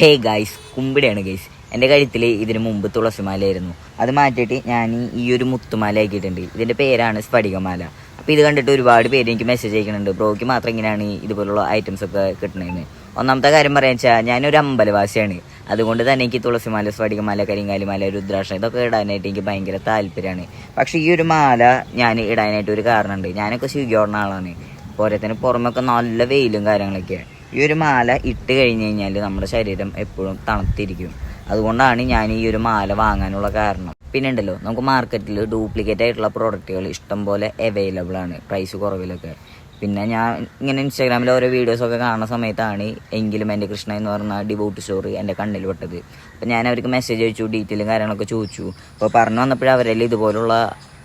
Hey guys കുമ്പിടെയാണ് guys എന്റെ കഴുത്തിൽ ഇതിന് മുമ്പ് തുളസിമാലയായിരുന്നു. അത് മാറ്റിയിട്ട് ഞാൻ ഈ ഒരു മുത്തുമാല ആക്കിയിട്ടുണ്ട്. ഇതിന്റെ പേരാണ് സ്ഫടികമാല. അപ്പോൾ ഇത് കണ്ടിട്ട് ഒരുപാട് പേര് എനിക്ക് മെസ്സേജ് അയക്കുന്നുണ്ട്. ബ്രോയ്ക്ക് മാത്രം ഇങ്ങനെയാണ് ഇതുപോലുള്ള ഐറ്റംസ് ഒക്കെ കിട്ടണതെന്ന് ഒന്നാമത്തെ കാര്യം പറയാൻ വെച്ചാൽ ഞാനൊരു അമ്പലവാസിയാണ്. അതുകൊണ്ട് തന്നെ എനിക്ക് തുളസിമാല സ്ഫടികമാല കരിങ്കാലിമാല രുദ്രാക്ഷം ഇതൊക്കെ ഇടാനായിട്ട് എനിക്ക് ഭയങ്കര താല്പര്യമാണ്. പക്ഷേ ഈ ഒരു മാല ഞാൻ ഇടാനായിട്ട് ഒരു കാരണമുണ്ട്. ഞാനൊക്കെ സ്വീകരിക്കുന്ന ആളാണ്. പോരത്തിന് പുറമൊക്കെ നല്ല വെയിലും കാര്യങ്ങളൊക്കെയാണ്. ഈ ഒരു മാല ഇട്ട് കഴിഞ്ഞ് കഴിഞ്ഞാൽ നമ്മുടെ ശരീരം എപ്പോഴും തണുത്തിരിക്കും. അതുകൊണ്ടാണ് ഞാൻ ഈ ഒരു മാല വാങ്ങാനുള്ള കാരണം. പിന്നെ ഉണ്ടല്ലോ നമുക്ക് മാർക്കറ്റിൽ ഡ്യൂപ്ലിക്കേറ്റ് ആയിട്ടുള്ള പ്രോഡക്റ്റുകൾ ഇഷ്ടം പോലെ അവൈലബിൾ ആണ് പ്രൈസ് കുറവിലൊക്കെ. പിന്നെ ഞാൻ ഇങ്ങനെ ഇൻസ്റ്റാഗ്രാമിൽ ഓരോ വീഡിയോസ് ഒക്കെ കാണുന്ന സമയത്താണ് എങ്കിലും എന്റെ കൃഷ്ണ എന്ന് പറഞ്ഞ ഡിവോട്ട് സ്റ്റോറി എന്റെ കണ്ണിൽ പെട്ടത്. അപ്പോൾ ഞാൻ അവർക്ക് മെസ്സേജ് അയച്ചു ഡീറ്റെയിലും കാര്യങ്ങളൊക്കെ ചോദിച്ചു. അപ്പോൾ പറഞ്ഞു വന്നപ്പോഴും അവരെല്ലാം ഇതുപോലുള്ള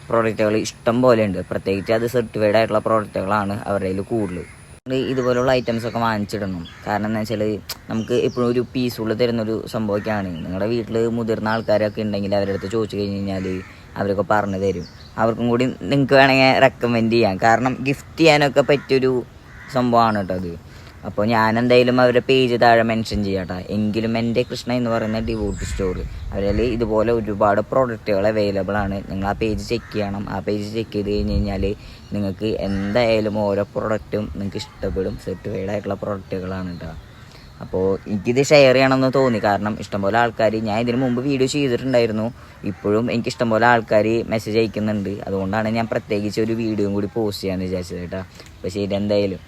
പ്രോഡക്റ്റുകൾ ഇഷ്ടം പോലെ ഉണ്ട്. പ്രത്യേകിച്ച് അത് സർട്ടിഫൈഡ് ആയിട്ടുള്ള പ്രോഡക്റ്റുകളാണ് അവരുടെ കയ്യിൽ കൂടുതൽ ഇതുപോലുള്ള ഐറ്റംസ് ഒക്കെ വാങ്ങിച്ചിടണം. കാരണം എന്താ വെച്ചാൽ നമുക്ക് എപ്പോഴും ഒരു പീസ്ഫുൾ തരുന്നൊരു സംഭവമൊക്കെയാണ്. നിങ്ങളുടെ വീട്ടിൽ മുതിർന്ന ആൾക്കാരൊക്കെ ഉണ്ടെങ്കിൽ അവരുടെ അടുത്ത് ചോദിച്ചു കഴിഞ്ഞ് കഴിഞ്ഞാൽ അവരൊക്കെ പറഞ്ഞു തരും. അവർക്കും കൂടി നിങ്ങൾക്ക് വേണമെങ്കിൽ റെക്കമെൻഡ് ചെയ്യാം. കാരണം ഗിഫ്റ്റ് ചെയ്യാനൊക്കെ പറ്റിയൊരു സംഭവമാണ് കേട്ടോ അത്. അപ്പോൾ ഞാൻ എന്തായാലും അവരുടെ പേജ് താഴെ മെൻഷൻ ചെയ്യാട്ടോ. എങ്കിലും എന്റെ കൃഷ്ണ എന്ന് പറയുന്ന ഡിവോട്ട് സ്റ്റോർ അവരിൽ ഇതുപോലെ ഒരുപാട് പ്രോഡക്റ്റുകൾ അവൈലബിൾ ആണ്. നിങ്ങൾ ആ പേജ് ചെക്ക് ചെയ്യണം. ആ പേജ് ചെക്ക് ചെയ്ത് കഴിഞ്ഞ് കഴിഞ്ഞാൽ നിങ്ങൾക്ക് എന്തായാലും ഓരോ പ്രോഡക്റ്റും നിങ്ങൾക്ക് ഇഷ്ടപ്പെടും. സർട്ടിഫൈഡ് ആയിട്ടുള്ള പ്രോഡക്റ്റുകളാണ് കേട്ടോ അപ്പോൾ എനിക്കിത് ഷെയർ ചെയ്യണമെന്ന് തോന്നി. കാരണം ഇഷ്ടംപോലെ ആൾക്കാർ ഞാൻ ഇതിന് മുമ്പ് വീഡിയോ ചെയ്തിട്ടുണ്ടായിരുന്നു. ഇപ്പോഴും എനിക്ക് ഇഷ്ടംപോലെ ആൾക്കാർ മെസ്സേജ് അയക്കുന്നുണ്ട്. അതുകൊണ്ടാണ് ഞാൻ പ്രത്യേകിച്ച് ഒരു വീഡിയോയും കൂടി പോസ്റ്റ് ചെയ്യാമെന്ന് വിചാരിച്ചത് കേട്ടോ അപ്പോൾ ശരി എന്തായാലും.